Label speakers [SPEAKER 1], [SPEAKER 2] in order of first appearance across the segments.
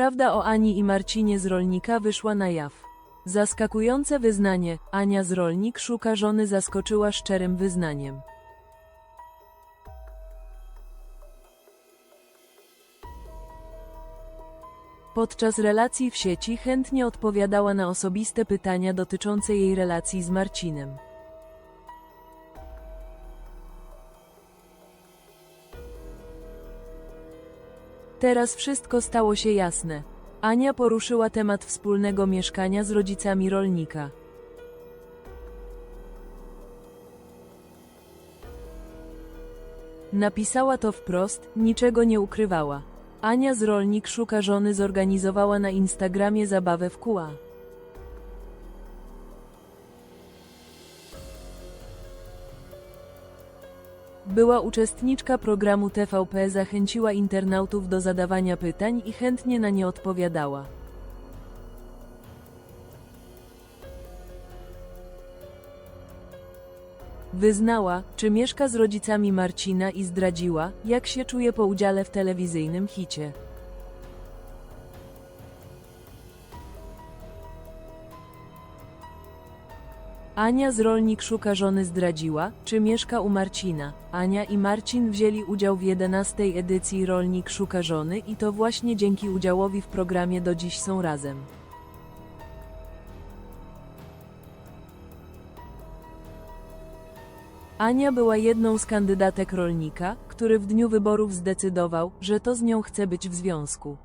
[SPEAKER 1] Prawda o Ani i Marcinie z rolnika wyszła na jaw. Zaskakujące wyznanie, Ania z rolnik szuka żony zaskoczyła szczerym wyznaniem. Podczas relacji w sieci chętnie odpowiadała na osobiste pytania dotyczące jej relacji z Marcinem. Teraz wszystko stało się jasne. Ania poruszyła temat wspólnego mieszkania z rodzicami rolnika. Napisała to wprost, niczego nie ukrywała. Ania z rolnik szuka żony zorganizowała na Instagramie zabawę w kóła. Była uczestniczka programu TVP zachęciła internautów do zadawania pytań i chętnie na nie odpowiadała. Wyznała, czy mieszka z rodzicami Marcina i zdradziła, jak się czuje po udziale w telewizyjnym hicie. Ania z rolnik szuka żony zdradziła, czy mieszka u Marcina. Ania i Marcin wzięli udział w 11 edycji Rolnik szuka żony i to właśnie dzięki udziałowi w programie do dziś są razem. Ania była jedną z kandydatek rolnika, który w dniu wyborów zdecydował, że to z nią chce być w związku.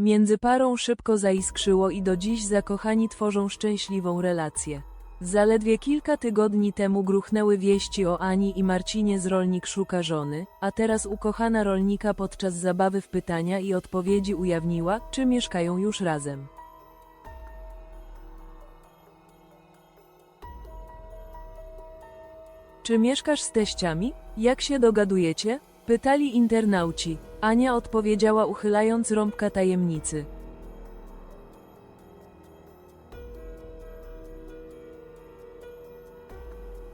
[SPEAKER 1] Między parą szybko zaiskrzyło i do dziś zakochani tworzą szczęśliwą relację. Zaledwie kilka tygodni temu gruchnęły wieści o Ani i Marcinie z Rolnik szuka żony, a teraz ukochana rolnika podczas zabawy w pytania i odpowiedzi ujawniła, czy mieszkają już razem. Czy mieszkasz z teściami? Jak się dogadujecie? Pytali internauci. Ania odpowiedziała uchylając rąbka tajemnicy.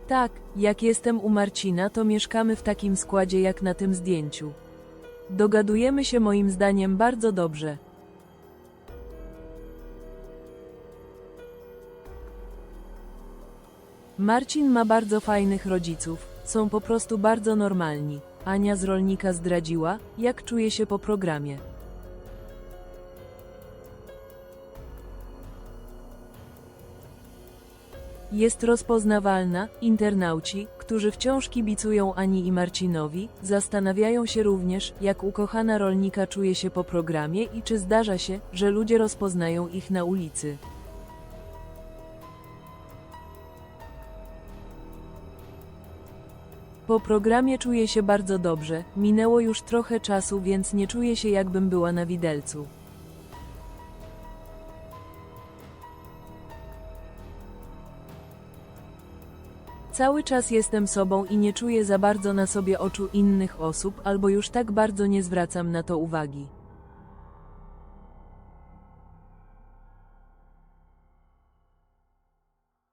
[SPEAKER 1] Tak, jak jestem u Marcina, to mieszkamy w takim składzie jak na tym zdjęciu. Dogadujemy się moim zdaniem bardzo dobrze. Marcin ma bardzo fajnych rodziców, są po prostu bardzo normalni. Ania z rolnika zdradziła, jak czuje się po programie. Jest rozpoznawalna, internauci, którzy wciąż kibicują Ani i Marcinowi, zastanawiają się również, jak ukochana rolnika czuje się po programie i czy zdarza się, że ludzie rozpoznają ich na ulicy. Po programie czuję się bardzo dobrze, minęło już trochę czasu, więc nie czuję się jakbym była na widelcu. Cały czas jestem sobą i nie czuję za bardzo na sobie oczu innych osób, albo już tak bardzo nie zwracam na to uwagi.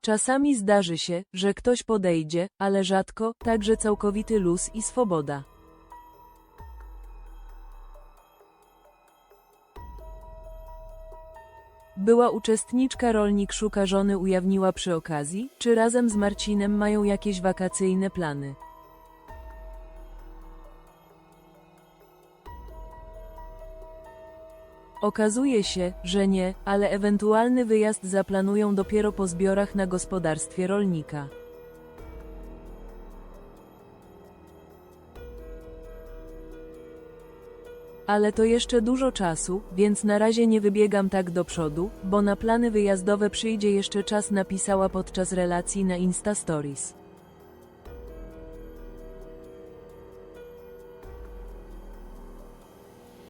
[SPEAKER 1] Czasami zdarzy się, że ktoś podejdzie, ale rzadko, także całkowity luz i swoboda. Była uczestniczka Rolnik szuka żony ujawniła przy okazji, czy razem z Marcinem mają jakieś wakacyjne plany. Okazuje się, że nie, ale ewentualny wyjazd zaplanują dopiero po zbiorach na gospodarstwie rolnika. Ale to jeszcze dużo czasu, więc na razie nie wybiegam tak do przodu, bo na plany wyjazdowe przyjdzie jeszcze czas napisała podczas relacji na Insta Stories.